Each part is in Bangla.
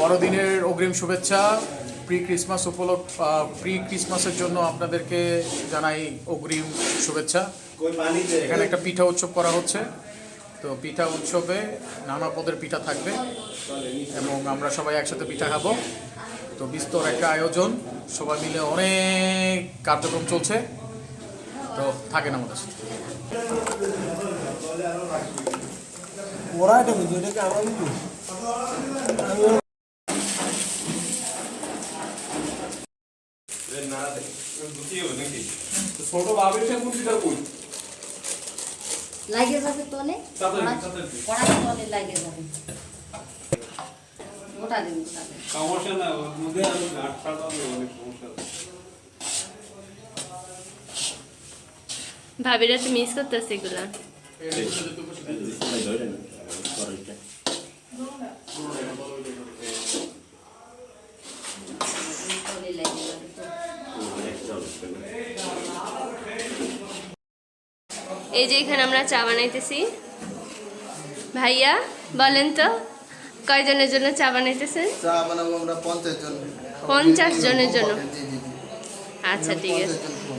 বড়দিনের অগ্রিম শুভেচ্ছা প্রি ক্রিসমাস উপলক্ষ প্রি ক্রিসমাসের জন্য আপনাদেরকে জানাই অগ্রিম শুভেচ্ছা। এখানে একটা পিঠা উৎসব করা হচ্ছে। তো পিঠা উৎসবে নানা পদের পিঠা থাকবে এবং আমরা সবাই একসাথে পিঠা খাব। তো বিস্তর একটা আয়োজন, সবাই মিলে অনেক কার্যক্রম চলছে। তো থাকেন আমাদের সাথে। ওরা এটা বুঝি এটাকে আমার বুঝি ছোট বাবিটা কুচিটা কই লাগে যাবে তলে কড়া- তলে লাগে যাবে গোটা দেবো সমস্যা না মধ্যে আমি গাঁট ফাটাবো অনেক সমস্যা ভাবিরা তো মিস করতেছে এগুলা এই যে এখানে আমরা চা বানাইতেছি। ভাইয়া বলেন তো কয়জনের জন্য চা বানাইতেছেন? চা বানাবো আমরা পঞ্চাশ জন পঞ্চাশ জনের জন্য। আচ্ছা ঠিক আছে পঞ্চাশ জন খাব।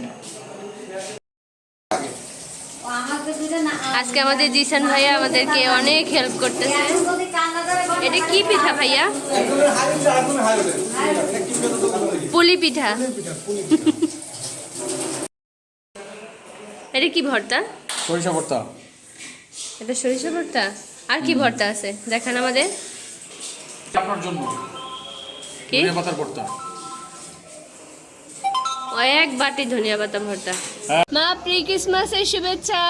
ও আমাকে দুটো না আজকে আমাদের জিসান ভাইয়া আমাদেরকে অনেক হেল্প করতেছে। এটা কি পিঠা ভাইয়া? পুলি পিঠা। এটা কি ভর্তা? সরিষা ভর্তা। এটা সরিষা ভর্তা? আর কি ভর্তা আছে? দেখান আমাদের। আপনার জন্য। কি? ধনিয়া পাতার ভর্তা। ও এক বাটি ধনিয়া পাতা ভর্তা। মা প্রি ক্রিসমাসের শুভেচ্ছা।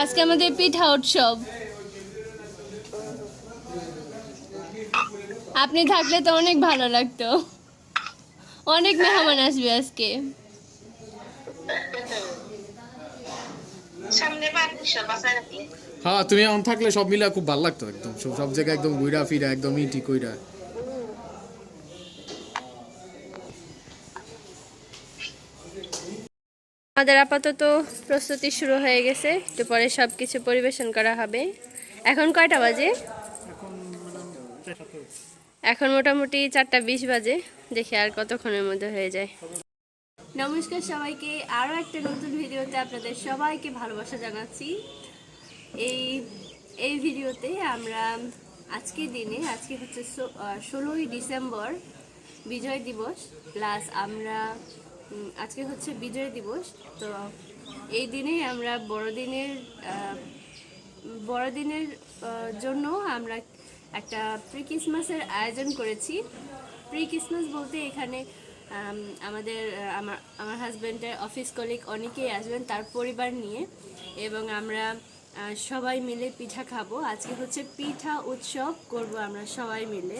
আজকে আমাদের পিঠা উৎসব। আপনি থাকলে তো অনেক ভালো লাগতো। অনেক মেহমান আসবে আজকে। সামনে বাড়ির সব আছে নাকি? হ্যাঁ তুমি এখন থাকলে সব মিলে খুব ভালো লাগতো একদম। সব সব জায়গায় একদম ঘুরা ফিরা একদম ইটি কইরা। আমাদের আপাতত প্রস্তুতি শুরু হয়ে গেছে, একটু পরে সব কিছু পরিবেশন করা হবে। এখন কয়টা বাজে? এখন মোটামুটি চারটা বিশ বাজে, দেখি আর কতক্ষণের মধ্যে হয়ে যায়। নমস্কার সবাইকে, আরও একটা নতুন ভিডিওতে আপনাদের সবাইকে ভালোবাসা জানাচ্ছি। এই এই ভিডিওতে আমরা আজকের দিনে, আজকে হচ্ছে ষোলোই ডিসেম্বর, বিজয় দিবস, প্লাস আমরা আজকে হচ্ছে বিজয় দিবস, তো এই দিনে আমরা বড়দিনের বড়দিনের জন্য আমরা একটা প্রি ক্রিসমাসের আয়োজন করেছি। প্রি ক্রিসমাস বলতে এখানে আমাদের আমার আমার হাজব্যান্ডের অফিস কলিগ অনেকেই আসবেন, তার পরিবার নিয়ে, এবং আমরা সবাই মিলে পিঠা খাব। আজকে হচ্ছে পিঠা উৎসব, করব আমরা সবাই মিলে।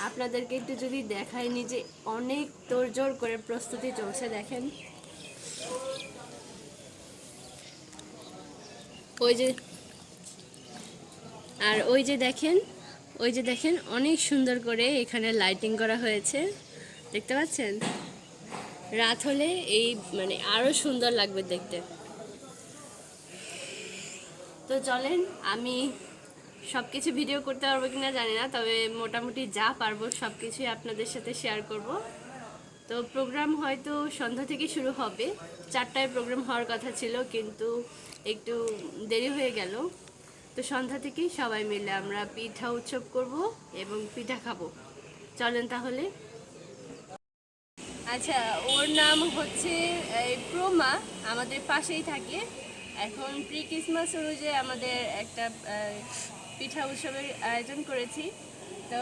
আপনাদেরকে একটু যদি দেখাই নিজে, অনেক তোড়জোড় করে প্রস্তুতি চলছে, দেখেন। ওই যে, আর ওই যে দেখেন, ওই যে দেখেন, অনেক সুন্দর করে এখানে লাইটিং করা হয়েছে। দেখতে পাচ্ছেন? রাত হলে এই মানে আরও সুন্দর লাগবে দেখতে। তো চলেন, আমি সব কিছু ভিডিও করতে পারব কিনা জানি না, তবে মোটামুটি যা পারব সব কিছুই আপনাদের সাথে শেয়ার করব। তো প্রোগ্রাম হয়তো সন্ধ্যা থেকে শুরু হবে, চারটায় প্রোগ্রাম হওয়ার কথা ছিল, কিন্তু একটু দেরি হয়ে গেল। তো সন্ধ্যা থেকেই সবাই মিলে আমরা পিঠা উৎসব করব এবং পিঠা খাব। চলেন তাহলে। আচ্ছা ওর নাম হচ্ছে প্রমা, আমাদের পাশেই থাকে। এখন প্রি ক্রিসমাস অনুযায়ী আমাদের একটা পিঠা উৎসবের আয়োজন করেছি। তো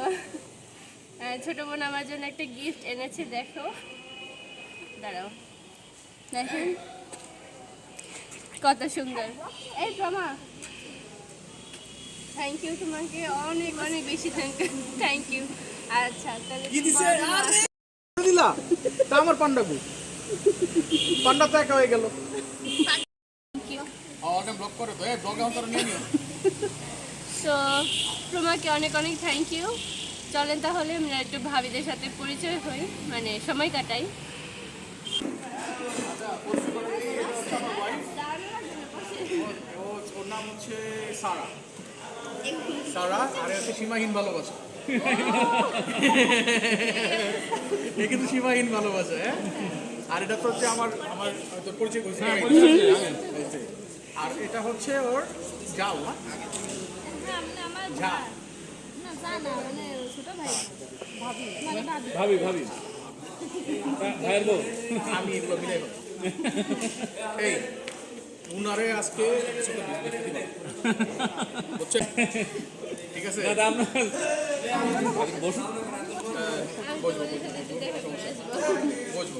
ছোট বোন আমার জন্য একটা গিফট এনেছে দেখো। দাঁড়াও। দেখেন। কত সুন্দর। এই প্রমা থ্যাংক ইউ তোমাকে অনেক অনেক বেশি থ্যাংক থ্যাংক ইউ আচ্ছা তাহলে দিলা? তা আমার পান্ডা পান্ডা তো একা হয়ে গেল. ওটা ব্লক করে তো এই ব্লগ অন্তর নিয়ে নিও। সো প্রমাকে অনেক অনেক থ্যাংক ইউ চলেন তাহলে আমরা একটু ভাবিদের সাথে পরিচয় হই মানে সময় কাটাই। ও হচ্ছে সারা। সারা আর হচ্ছে সীমাহীন ভালোবাসা। এ কিন্তু সীমাহীন ভালোবাসা হ্যাঁ? আর এটা তো হচ্ছে আমার আমার পরিচয় হয়েছে। আর এটা হচ্ছে ওর জাল না ঝা ভাবি। ভাবি। ভাইয়ের বউ। আমি এগুলো মিলাই এই উনারে আজকে ঠিক আছে? দাদা আপনার বসুন। বসবো বসবো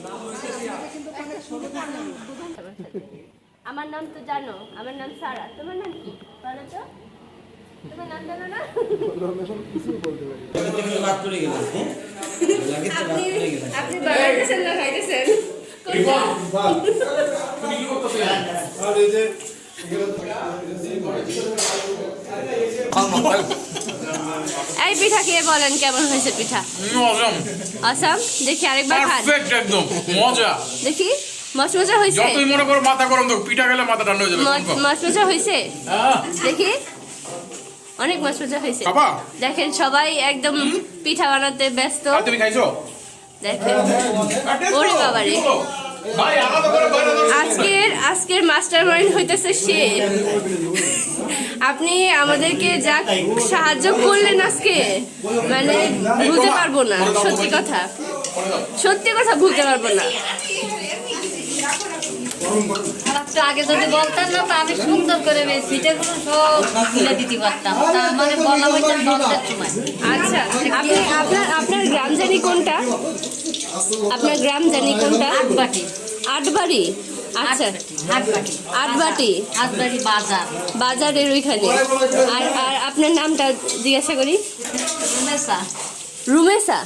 আমার নাম তো জানো আমার নাম সারা। তোমার নাম কি? বলো তো। তোমার নাম জানো না? আপনি আপনি বানাইতেছেন না খাইতেছেন? কোনটা? তুমি কি এই পিঠা খেয়ে বলেন কেমন হয়েছে পিঠা? আসাম দেখি আরেকবার খান। একদম মজা। দেখি। মশমশা হয়েছে যতই মনে করো মাথা গরম তো পিঠা গেলে মাথা ঠান্ডা হয়ে যাবে? মশমশা হয়েছে হ্যাঁ। দেখি। অনেক মশমশা খাবা দেখেন সবাই একদম পিঠা বানাতে ব্যস্ত। তুমি খাইছো? দেখেন। ওরে বাবারে। বাইরে দাও। আজকের আজকের মাস্টার মাইন্ড হইতেছে সে। আপনি আমাদেরকে যা সাহায্য করলেন আজকে মানে ভুলতে পারব না সত্যি কথা। সত্যি কথা ভুলতে পারব না। আগে যদি বলতেন না তো আমি সুন্দর করে সিটেগুলো সব তুলে দিতে পারতাম। তা মানে বলা হয়েছে দশটার সময়। আচ্ছা আপনি আপনার আপনার গ্রাম জানি কোনটা? আপনার গ্রাম জানি কোনটা? আটবাটি। আটবাড়ি? আচ্ছা। আটবাটি। আটবাটি আটবাটি বাজার। বাজারের ওইখানে। আর আর আপনার নামটা জিজ্ঞাসা করি? রুমেশা। রুমেসা।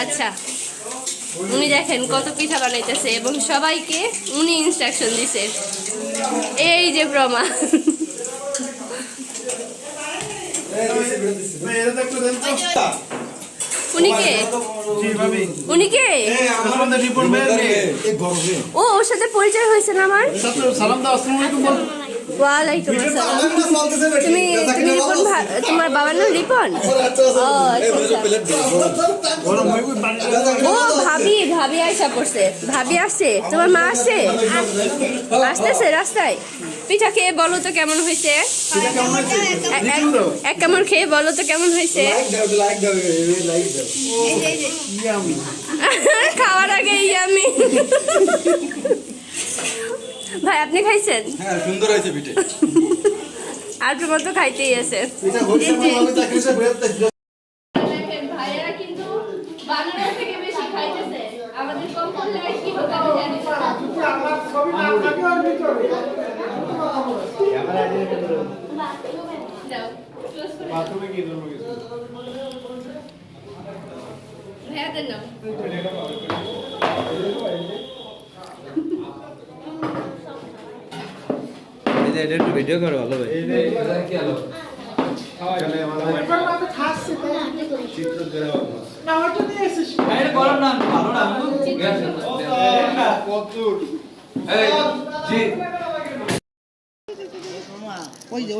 আচ্ছা। উনি দেখেন কত পিঠা বানাইতেছে এবং সবাইকে উনি ইনস্ট্রাকশন দিছে। এই যে প্রমা ও ওর সাথে পরিচয় হয়েছে না আমার? ওয়ালাইকুম আসসালাম তুমি তুমি রিপন ভা- তোমার বাবার নাম রিপন ও আচ্ছা আচ্ছা। ও ভাবি ভাবি আইসা পড়ছে ভাবি আসছে তোমার মা আসছে আসতেছে রাস্তায় পিঠা খেয়ে বলো তো কেমন হয়েছে এক- এক কেমন খেয়ে বলো তো কেমন হয়েছে খাওয়ার আগে আমি ভাই আপনি খাইছেন? হ্যাঁ সুন্দর হয়েছে পিঠে। আর তোমার তো খাইতেই আছে। এটা হচ্ছে আমি চাকরি সে বেরোতে কিন্তু বানানোর থেকে বেশি খাইতেছে। আমাদের কম করলে আর কি হবে আমি জানি না। যাও, এটা একটু ভিডিও করো ভালো ভাই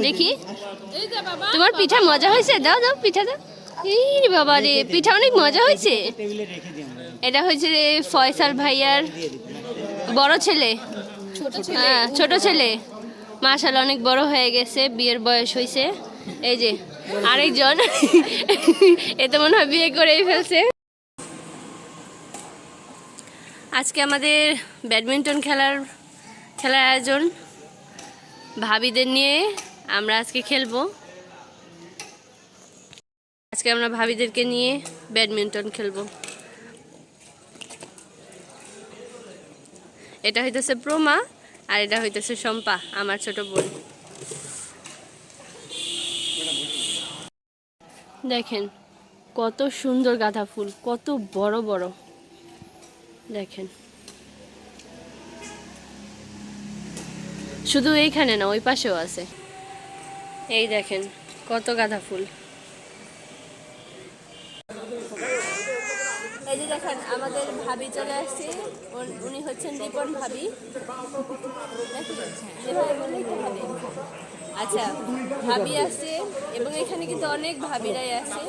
দেখি। তোমার পিঠা মজা হয়েছে? দাও দাও পিঠা দাও। এই বাবা রে পিঠা অনেক মজা হয়েছে। এটা হয়েছে ফয়সাল ভাইয়ার বড় ছেলে। হ্যাঁ ছোট ছেলে। মাশাল অনেক বড় হয়ে গেছে, বিয়ের বয়স হয়েছে এই যে, আরেকজন। এ তো মনে হয় বিয়ে করেই ফেলছে। আজকে আমাদের ব্যাডমিন্টন খেলার খেলার আয়োজন। ভাবিদের নিয়ে আমরা আজকে খেলব। আজকে আমরা ভাবিদেরকে নিয়ে ব্যাডমিন্টন খেলব। এটা হইতেছে প্রমা। আর এটা হইতেছে শম্পা, আমার ছোট বোন। দেখেন, কত সুন্দর গাঁদা ফুল, কত বড় বড়। দেখেন। শুধু এইখানে না, ওই পাশেও আছে। এই দেখেন, কত গাঁদা ফুল এই যে দেখেন এখন আমাদের ভাবি চলে আসছে। উন- হচ্ছেন রিপন ভাবি। বললেই আচ্ছা ভাবি আসছে এবং এখানে কিন্তু অনেক ভাবিরাই আছে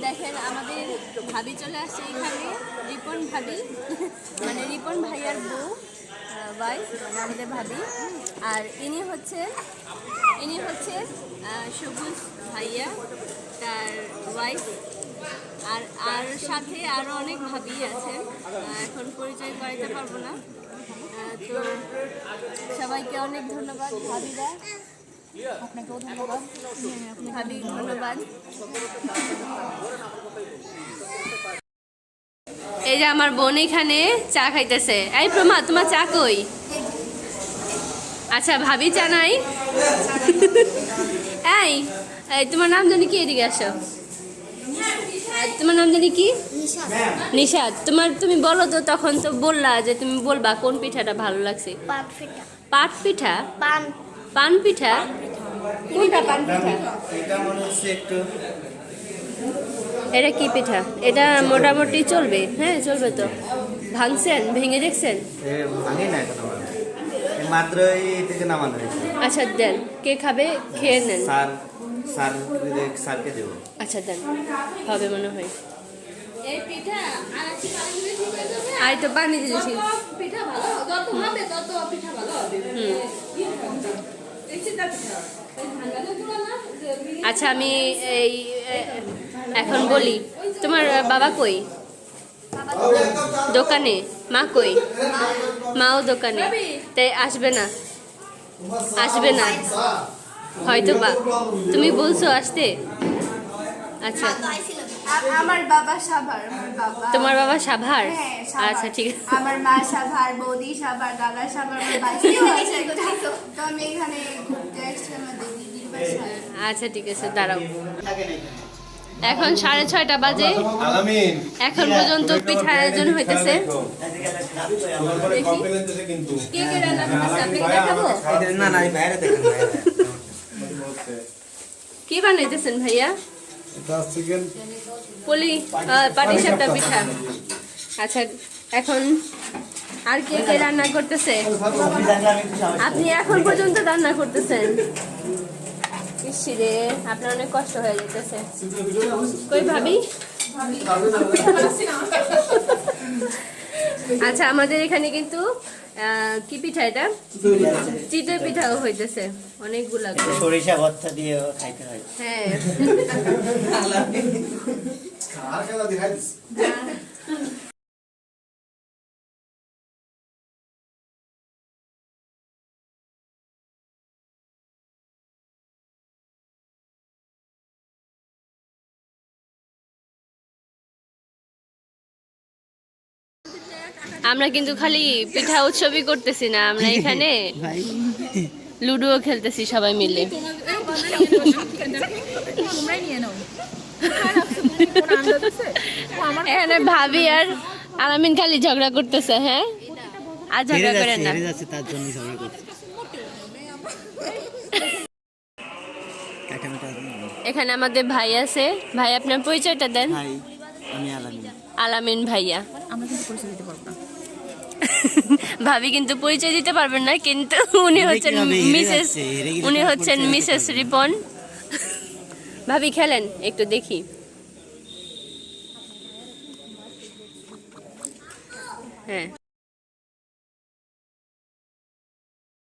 দেখেন, আমাদের ভাবি চলে আসছে এখানে, রিপন ভাবি। মানে রিপন ভাইয়ার বউ ওয়াইফ মানে আমাদের ভাবি। আর ইনি হচ্ছে ইনি হচ্ছে সবুজ ভাইয়া, তার ওয়াইফ আর আর সাথে আরও অনেক ভাবি আছেন। এখন পরিচয় করাইতে পারব না। তো সবাইকে অনেক ধন্যবাদ, ভাবিরা। ভাবি এই যে আমার বোন এখানে চা খাইতেছে। এই প্রমা, তোমার চা কই? আচ্ছা ভাবি চা নাই? এই, তোমার নাম জানি কি এদিকে আসো? তোমার নাম জানি কি? নিশাদ তোমার তুমি বলো তো তখন তো বললা যে তুমি বলবা কোন পিঠাটা ভালো লাগছে। পাট পিঠা। পান। পিঠা? কোনটা পান পিঠা? এটা কি পিঠা? এটা মোটামুটি চলবে। হ্যাঁ চলবে তো। ভাঙছেন? ভেঙে দেখছেন? মাত্র আচ্ছা দেন। কে খাবে? খেয়ে নেন। স্যার স্যার স্যারকে দেবো। আচ্ছা দেন। হবে মনে হয়। এই পিঠা আর একটু পানি দিলে ঠিক হয়ে যাবে? আর তো পানি দিয়েছি পিঠা ভালো যত হবে তত পিঠা ভালো হবে। আচ্ছা আমি এই এখন বলি। তোমার বাবা কই? দোকানে। মা কই? মাও দোকানে। তাই আসবে না। আসবে না। হয়তো বা। তুমি বলছো আসতে? আচ্ছা। আমার বাবা সাভার আমার বাবা। তোমার বাবা সাভার? হ্যাঁ, আচ্ছা ঠিক আছে। আমার মা সাভার বৌদি সাভার দাদা সাভার আমার বাড়িতেও আছে তো আমি এখানে ঘুরতে আসছি আমাদের দিদির বাসায়। আচ্ছা ঠিক আছে দাঁড়াও। এখন সাড়ে ছয়টা বাজে। এখন পর্যন্ত পিঠা আয়োজন হইতেছে। দেখি। কে কে রান্না করতেছে আপনি দেখাবো? না না বাইরে দেখেন বাইরে কি বানাইতেছেন ভাইয়া? পলি পাটিসাপটা পিঠা। আচ্ছা এখন আর কে কে রান্না করতেছে? আপনি এখন পর্যন্ত রান্না করতেছেন? রে আপনার অনেক কষ্ট হয়ে যেতেছে কই ভাবি। আচ্ছা আমাদের এখানে কিন্তু কি পিঠা এটা? চিতই পিঠাও হইতেছে। অনেকগুলা সরিষা ভর্তা দিয়ে খাইতে হয়। হ্যাঁ। আমরা কিন্তু খালি পিঠা উৎসবই করতেছি না আমরা এখানে লুডোও খেলতেছি সবাই মিলে। এখানে ভাবি আর আলামিন খালি ঝগড়া করতেছে হ্যাঁ? আর ঝগড়া করেন না। তার জন্য ঝগড়া করছে। এখানে আমাদের ভাই আছে। ভাই আপনার পরিচয়টা দেন। ভাই আমি আলামিন। আলামিন ভাইয়া। ভাবি কিন্তু পরিচয় দিতে পারবেন না কিন্তু উনি হচ্ছেন মিসেস উনি হচ্ছেন মিসেস রিপন। ভাবি খেলেন একটু দেখি। হ্যাঁ।